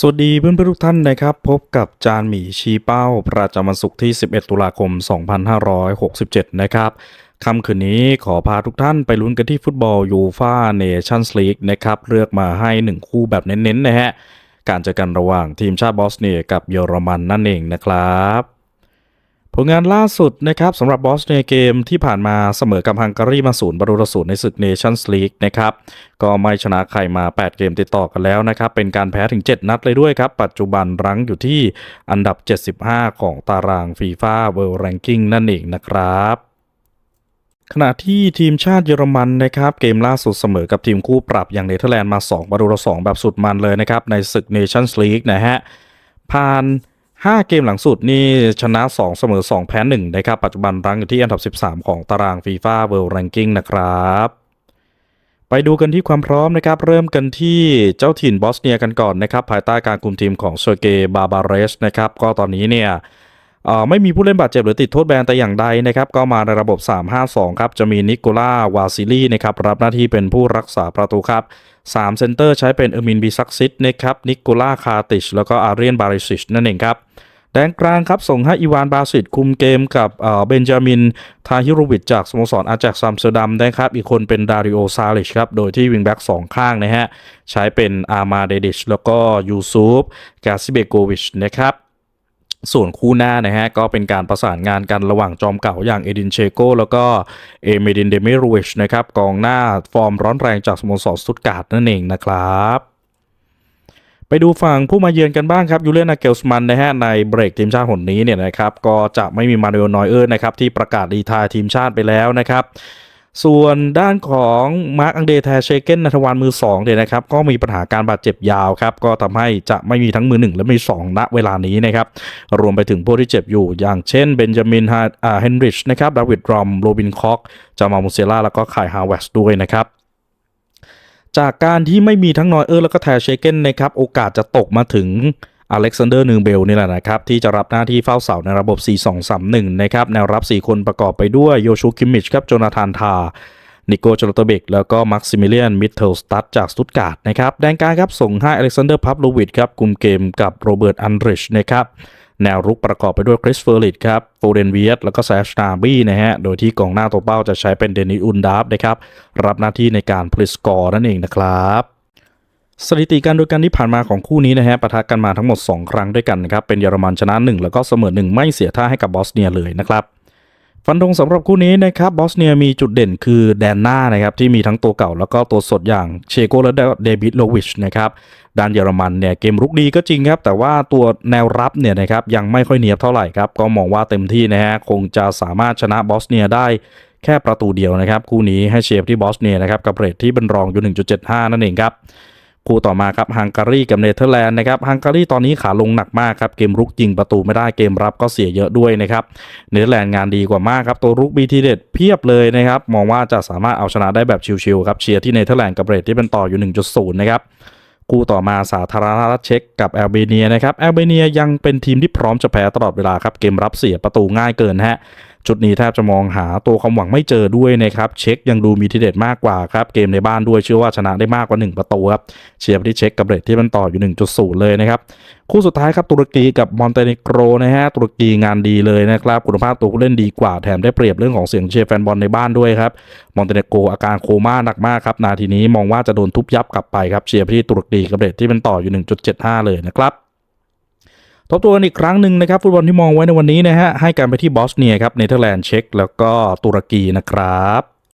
สวัสดีเพื่อนเพื่อนทุกท่านนะครับ พบกับจานหมีชี้เป้า ประจำวันศุกร์ที่ 11 ตุลาคม 2567 นะครับค่ำคืนนี้ขอพาทุกท่านไปลุ้นกันที่ฟุตบอลยูฟาเนชั่นส์ลีกนะครับ เลือกมาให้ 1 คู่แบบเน้นๆนะฮะ การเจอกันระหว่างทีมชาติบอสเนียกับเยอรมันนั่นเองนะครับ ผลงานล่าสุดนะครับสำหรับบอสเนียเกมที่ผ่านมาเสมอกับฮังการีมาศูนย์ประตูต่อศูนย์ในศึกเนชั่นส์ลีกนะครับก็ไม่ชนะใครมา 8 เกมติดต่อกันแล้วนะครับ เป็นการแพ้ถึง 7 นัดเลยด้วยครับ ปัจจุบันรั้งอยู่ที่อันดับ 75 ของตารางฟีฟ่าเวิลด์แรงกิ้งนั่นเองนะครับขณะที่ทีมชาติเยอรมันนะครับเกมล่าสุดเสมอกับทีมคู่ปรับอย่างเนเธอร์แลนด์มา 2 ประตูต่อ2แบบสุดมันเลยนะครับในศึกเนชั่นส์ลีกนะฮะผ่าน 5 เกมหลังสุดนี่ชนะ 2 เสมอ 2 แพ้1นะครับ ปัจจุบันรั้งอยู่ที่อันดับ 13 ของตารางฟีฟ่าเวิลด์แรงกิ้งนะครับไปดูกันที่ความพร้อมนะครับ เริ่มกันที่เจ้าถิ่นบอสเนียกันก่อนนะครับ ภายใต้การคุมทีมของเซอร์เกย์บาบาเรสนะครับ ก็ตอนนี้เนี่ย ไม่มีผู้เล่นบาดเจ็บหรือติดโทษแบนแต่อย่างใดนะครับก็มาในระบบ 3-5-2 ครับ จะมีนิโคล่าวาซิลีนะครับรับหน้าที่เป็นผู้รักษาประตูครับ3เซนเตอร์ใช้เป็นเอมินบิซักซิตนะครับนิโคล่าคาติช แล้วก็อาเรียนบาริชิชนั่นเองครับแดนกลางครับ ส่งให้อีวานบาสิตคุมเกมกับเบนจามิน ทาฮิโรวิชจากสโมสรอาแจกซัมเตอร์ดัมนะครับ อีกคนเป็นดาริโอซาลิชครับ โดยที่วิงแบ็กสองข้างนะฮะ ใช้เป็นอามาเดดิช แล้วก็ยูซูฟกาซิเบโกวิชนะครับ ส่วนคู่หน้านะฮะก็เป็นการประสานงานกันระหว่างจอมเก่าอย่างเอดินเชโกแล้วก็เอเมดินเดเมรูวิชนะครับกองหน้าฟอร์มร้อนแรงจากสโมสรสตุตการ์ดนั่นเองนะครับไปดูฝั่งผู้มาเยือนกันบ้างครับยูเลียนอาเกลสมันนะฮะในเบรกทีมชาติหนนี้เนี่ยนะครับก็จะไม่มีมาเนโอนอยเออร์นะครับที่ประกาศดีทายทีมชาติไปแล้วนะครับ ส่วนด้านของมาร์กอังเดแทเชเกนนัทวานมือ2เนี่ยนะครับก็มีปัญหาการบาดเจ็บยาวครับก็ทำให้จะไม่มีทั้งมือ 1 และมือ2ณเวลานี้นะครับรวมไปถึงผู้ที่เจ็บอยู่อย่างเช่นเบนจามินฮาเฮนริชนะครับดาวิดรอมโรบินคอกจามามูเซล่าแล้วก็ไคฮาวเวสด้วยนะครับจากการที่ไม่มีทั้งนอยเออร์แล้วก็แทเชเกนนะครับโอกาสจะตกมาถึง อเล็กซานเดอร์นึงเบลนี่แหละนะครับ ที่จะรับหน้าที่เฝ้าเสาในระบบ 4-2-3-1 นะครับ แนวรับ 4 คนประกอบไปด้วยโยชูคิมมิชครับโจนาธานทานิโกจลตเบกแล้วก็มักซิมิเลียน มิทเทลสตัดจากสตุตการ์ดนะครับ แดนกลางครับ ส่งให้อเล็กซานเดอร์พับโลวิดครับกลุ่มเกมกับโรเบิร์ต อันริชนะครับ แนวรุกประกอบไปด้วยคริสเฟอร์ลิตครับโฟเดนเวียตแล้วก็แซชนาบี้นะฮะ โดยที่กองหน้าตัวเป้าจะใช้เป็นเดนิสอุนดาฟนะครับ รับหน้าที่ในการพลิสกอร์นั่นเองนะครับ สถิติการดูกันที่ผ่านมาของคู่นี้นะฮะปะทะกันมาทั้งหมด 2 ครั้งด้วยกันนะครับ เป็นเยอรมันชนะ 1 แล้วก็เสมอ 1 ไม่เสียท่าให้กับบอสเนียเลยนะครับ ฟันธงสำหรับคู่นี้นะครับบอสเนียมีจุดเด่นคือแดนหน้านะครับที่มีทั้งตัวเก่าแล้วก็ตัวสดอย่างเชโกและเดวิดโลวิชนะครับด้านเยอรมันเนี่ยเกมรุกดีก็จริงครับ แต่ว่าตัวแนวรับเนี่ยนะครับยังไม่ค่อยเนียบเท่าไหร่ครับก็มองว่าเต็มที่นะฮะคงจะสามารถชนะบอสเนียได้แค่ประตูเดียวนะครับคู่นี้ให้เชียร์ที่บอสเนียนะครับกับเรทที่เป็นรองอยู่ 1.75 นั่นเองครับ คู่ต่อมาครับฮังการีกับเนเธอร์แลนด์นะครับฮังการีตอนนี้ขาลงหนักมากครับเกมรุกยิงประตูไม่ได้เกมรับก็เสียเยอะด้วยนะครับเนเธอร์แลนด์งานดีกว่ามากครับตัวรุกบีทีเด็ดเพียบเลยนะครับมองว่าจะสามารถเอาชนะได้แบบชิวๆครับเชียร์ที่เนเธอร์แลนด์กับเรทที่เป็นต่ออยู่ 1.0 นะครับคู่ต่อมาสาธารณรัฐเช็กกับแอลเบเนียนะครับแอลเบเนียยังเป็นทีมที่พร้อมจะแพ้ตลอดเวลาครับเกมรับเสียประตูง่ายเกินฮะ จุดนี้แทบจะมองหาตัวความหวังไม่เจอด้วยนะครับ เช็คยังดูมีทีเด็ดมากกว่าครับ เกมในบ้านด้วยเชื่อว่าชนะได้มากกว่า 1 ประตูครับ เชียร์ไปที่เช็คกับเรทที่มันต่ออยู่ 1.0 เลยนะครับ คู่สุดท้ายครับตุรกีกับมอนเตเนโกรนะฮะตุรกีงานดีเลยนะครับ คุณภาพตัวผู้เล่นดีกว่าแถมได้เปรียบเรื่องของเสียงเชียร์แฟนบอลในบ้านด้วยครับมอนเตเนโกรอาการโคม่าหนักมากครับนาทีนี้มองว่าจะโดนทุบยับกลับไปครับเชียร์ไปที่ตุรกีกับเรทที่มันต่ออยู่ 1.75 เลยนะครับ ทบทวนอีกครั้งหนึ่งนะครับฟุตบอลที่มองไว้ในวันนี้นะฮะให้การไปที่บอสเนียครับเนเธอร์แลนด์เช็กแล้วก็ตุรกีนะครับ